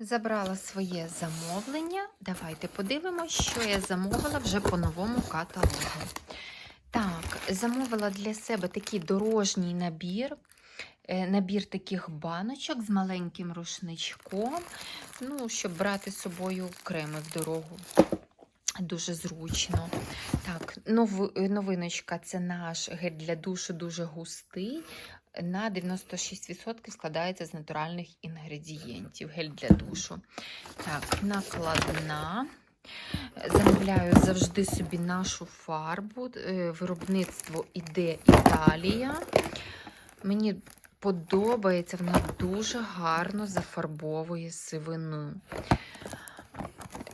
Забрала своє замовлення. Давайте подивимося, що я замовила вже по новому каталогу. Так, замовила для себе такий дорожній набір. е, Набір таких баночок з маленьким рушничком, ну, щоб брати з собою креми в дорогу. Дуже зручно. Так, нов, новиночка це наш гель для душу дуже густий. На 96% складається з натуральних інгредієнтів. Гель для душу. Так, накладна. Замовляю завжди собі нашу фарбу. Е, Виробництво іде Італія. Мені подобається, вона дуже гарно зафарбовує сивину.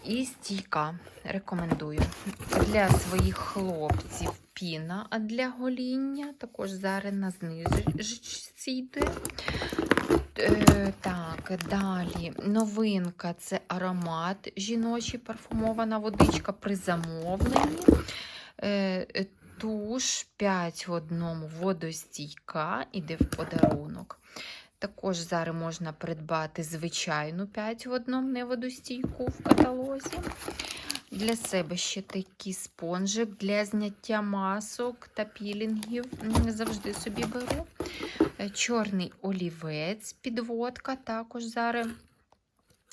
І стійка. Рекомендую. Для своїх хлопців піна, для гоління також зараз на знижці йде. Е, так, далі новинка це аромат жіночий парфумована водичка при замовленні. Е, туш 5 в одному водостійка іде в подарунок. Також зараз можна придбати звичайну 5 в одному неводостійку в каталозі. Для себе ще такий спонжик для зняття масок та пілінгів. Завжди собі беру. Е, Чорний олівець, підводка також зараз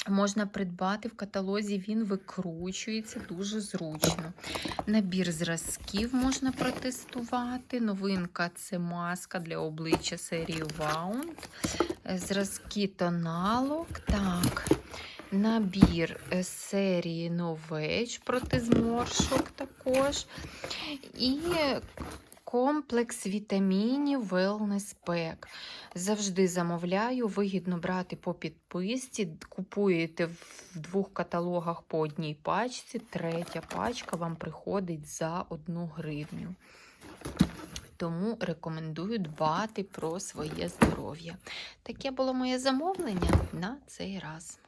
можна придбати в каталозі. Він викручується дуже зручно. Набір зразків можна протестувати. Новинка це маска для обличчя серії Wound. Зразки тоналок. Так. Набір е, серії Новеч проти зморшок також. І комплекс вітамінів Wellness Pack. Завжди замовляю, вигідно брати по підписці. Купуєте в двох каталогах по одній пачці. Третя пачка вам приходить за одну гривню. Тому рекомендую дбати про своє здоров'я. Таке було моє замовлення на цей раз.